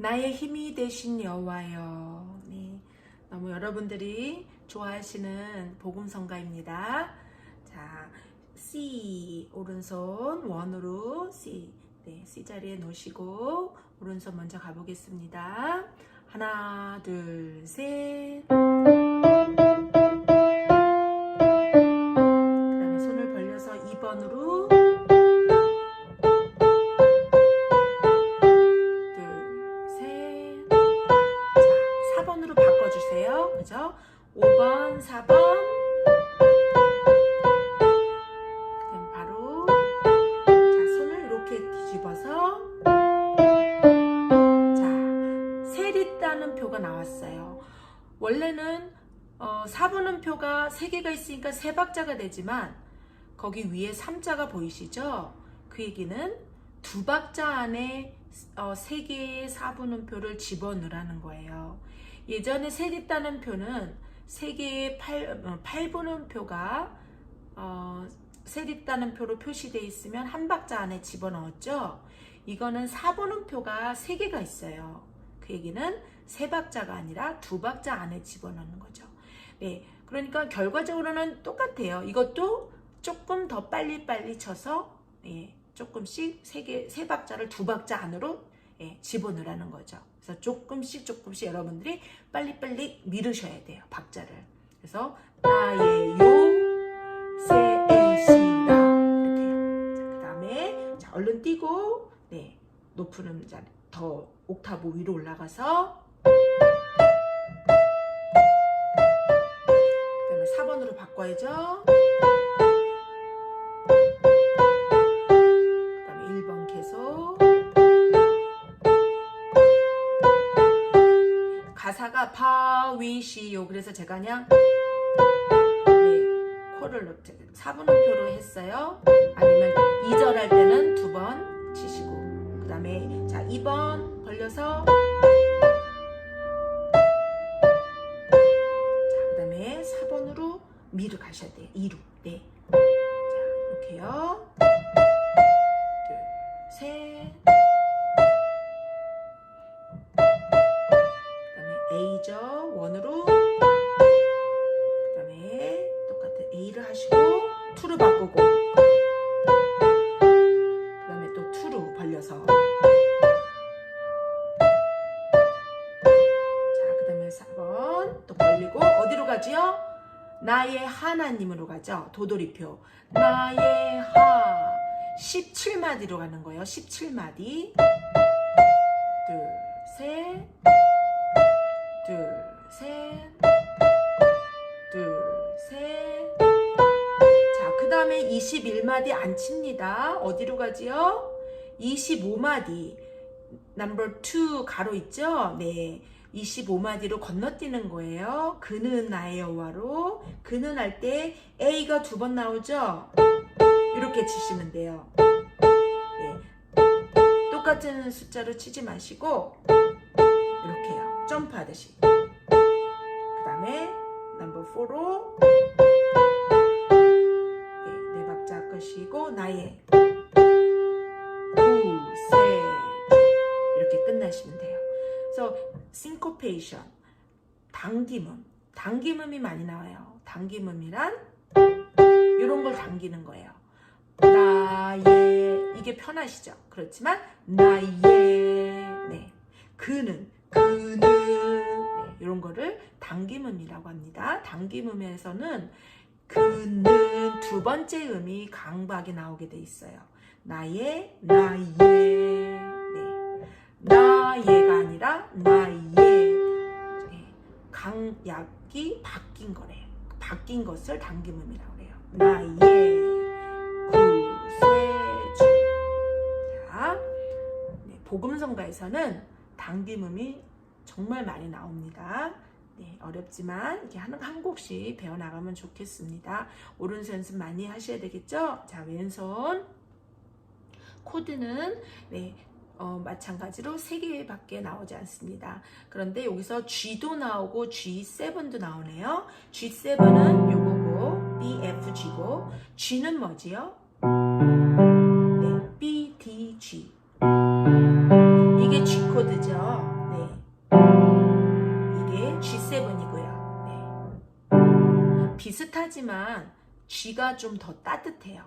나의 힘이 되신 여호와여. 네, 너무 여러분들이 좋아하시는 복음성가입니다. 자, C 오른손 원으로 C 네, C 자리에 놓으시고 오른손 먼저 가보겠습니다. 하나, 둘, 셋. 그다음에 손을 벌려서 2번으로 5번, 4번. 그럼 바로 자, 손을 이렇게 뒤집어서 자, 셀 있다는 표가 나왔어요. 원래는 어, 4분음표가 3개가 있으니까 세 박자가 되지만 거기 위에 3자가 보이시죠? 그 얘기는 두 박자 안에 어, 3개의 4분음표를 집어넣으라는 거예요. 예전에 셋 있다는 표는 3개의 8, 어, 8분음표가 어, 셋 있다는 표로 표시되어 있으면 한 박자 안에 집어넣었죠? 이거는 4분음표가 3개가 있어요. 그 얘기는 세 박자가 아니라 두 박자 안에 집어넣는 거죠. 네, 그러니까 결과적으로는 똑같아요. 이것도 조금 더 빨리빨리 쳐서 예, 조금씩 세 개, 세 박자를 두 박자 안으로 예, 집어넣으라는 거죠. 그래서 조금씩 조금씩 여러분들이 빨리빨리 미루셔야 돼요. 박자를. 그래서 나의 요 세에시라 이렇게 해요. 자, 그 다음에 자, 얼른 뛰고 네, 높은 음자 더 옥타브 위로 올라가서 그다음에 4번으로 바꿔야죠. 가사가 파위시요. 그래서 제가 그냥 네, 코를 4분음표로 했어요. 아니면 2절 할 때는 두 번 치시고 그 다음에 자 2번 벌려서 자, 그 다음에 4번으로 미를 가셔야 돼요. 2루. 네. 자, 이렇게요. 둘, 셋. A를 하시고 2로 바꾸고. 그 다음에 또 2로 벌려서. 자, 그 다음에 4번 또 벌리고 어디로 가지요? 나의 하나님으로 가죠. 도돌이표. 나의 하. 17마디로 가는 거예요. 17마디. 21마디 안 칩니다. 어디로 가지요? 25마디. 넘버 2 가로 있죠? 네. 25마디로 건너뛰는 거예요. 그는 나의 여호와로. 그는 할 때 A가 두 번 나오죠? 이렇게 치시면 돼요. 네. 똑같은 숫자로 치지 마시고 이렇게요. 점프하듯이. 그 다음에 넘버 4로 네 박자 끄시고 나의 구세 이렇게 끝나시면 돼요. 그래서 싱코페이션 당김음 당김음이 많이 나와요. 당김음이란 이런 걸 당기는 거예요. 나의 이게 편하시죠. 그렇지만 나의 네 그는 그는 네, 이런 거를 당김음이라고 합니다. 당김음에서는 그는 두 번째 음이 강박이 나오게 돼 있어요. 나의 나의 네. 나의가 아니라 나의 네. 강약이 바뀐 거래요. 바뀐 것을 당김음이라고 그래요. 나의 구세주 자, 네, 복음성가에서는 당김음이 정말 많이 나옵니다. 네, 어렵지만 이렇게 한, 한 곡씩 배워나가면 좋겠습니다. 오른손 연습 많이 하셔야 되겠죠? 자, 왼손 코드는 네, 어, 마찬가지로 3개밖에 나오지 않습니다. 그런데 여기서 G도 나오고 G7도 나오네요. G7은 요거고 B, F, G고 G는 뭐지요? G가 좀 더 따뜻해요.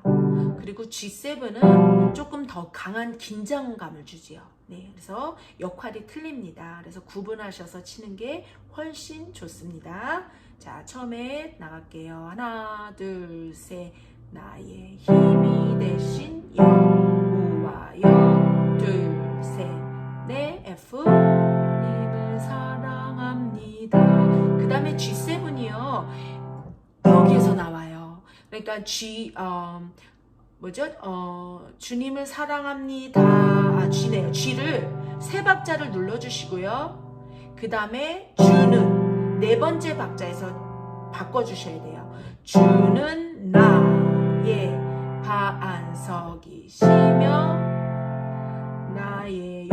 그리고 G7은 조금 더 강한 긴장감을 주지요. 네, 그래서 역할이 틀립니다. 그래서 구분하셔서 치는 게 훨씬 좋습니다. 자, 처음에 나갈게요. 하나, 둘, 셋. 나의 힘이 되신 여 그러니까 G, 어, 뭐죠? 어, 주님을 사랑합니다. 아, G네요. G를 세 박자를 눌러주시고요. 그 다음에 주는 네 번째 박자에서 바꿔주셔야 돼요. 주는 나의 반석이시며 나의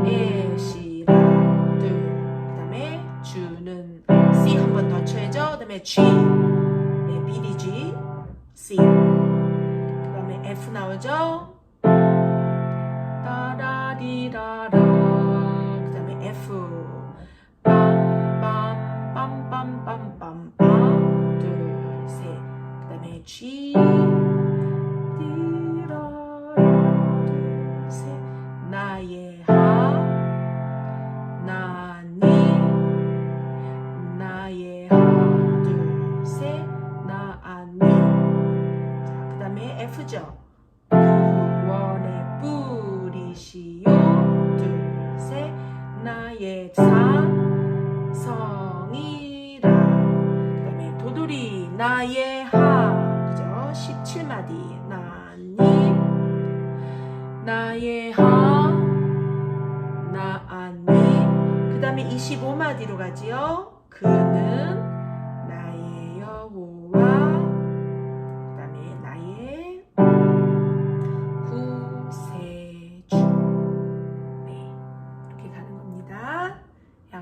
요새시라 둘. 그 다음에 주는 C 한 번 더 쳐야죠. 그 다음에 G 그 다음에 F 나오죠? 따라리라라. 그 다음에 F. 빰빰빰빰빰빰빰. 둘셋그 다음에 G 시오. 둘, 셋. 나의 산 성이라. 그 다음에 도돌이, 나의 하. 그죠? 17마디. 나니. 나의 하. 나아니. 그 다음에 25마디로 가지요. 그는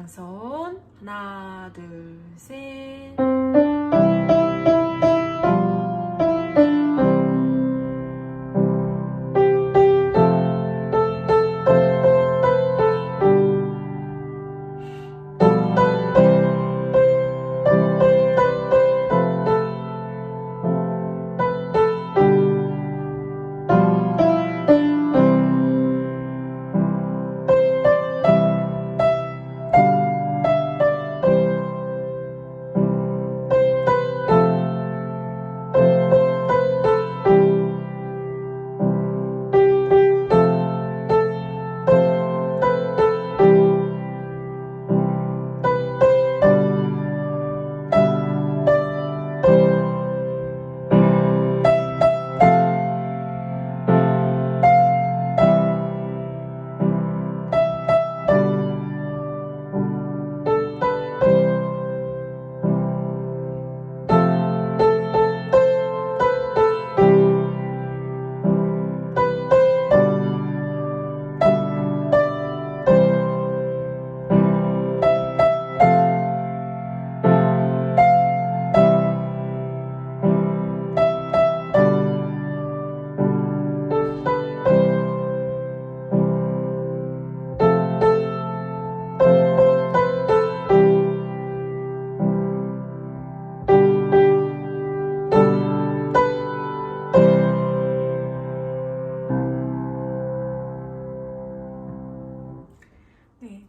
양손 하나 둘셋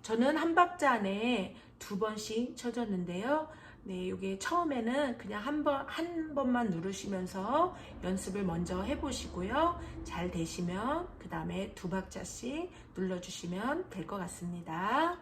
저는 한 박자 안에 두 번씩 쳐줬는데요. 네, 이게 처음에는 그냥 한 번, 한 번만 누르시면서 연습을 먼저 해보시고요. 잘 되시면 그 다음에 두 박자씩 눌러주시면 될 것 같습니다.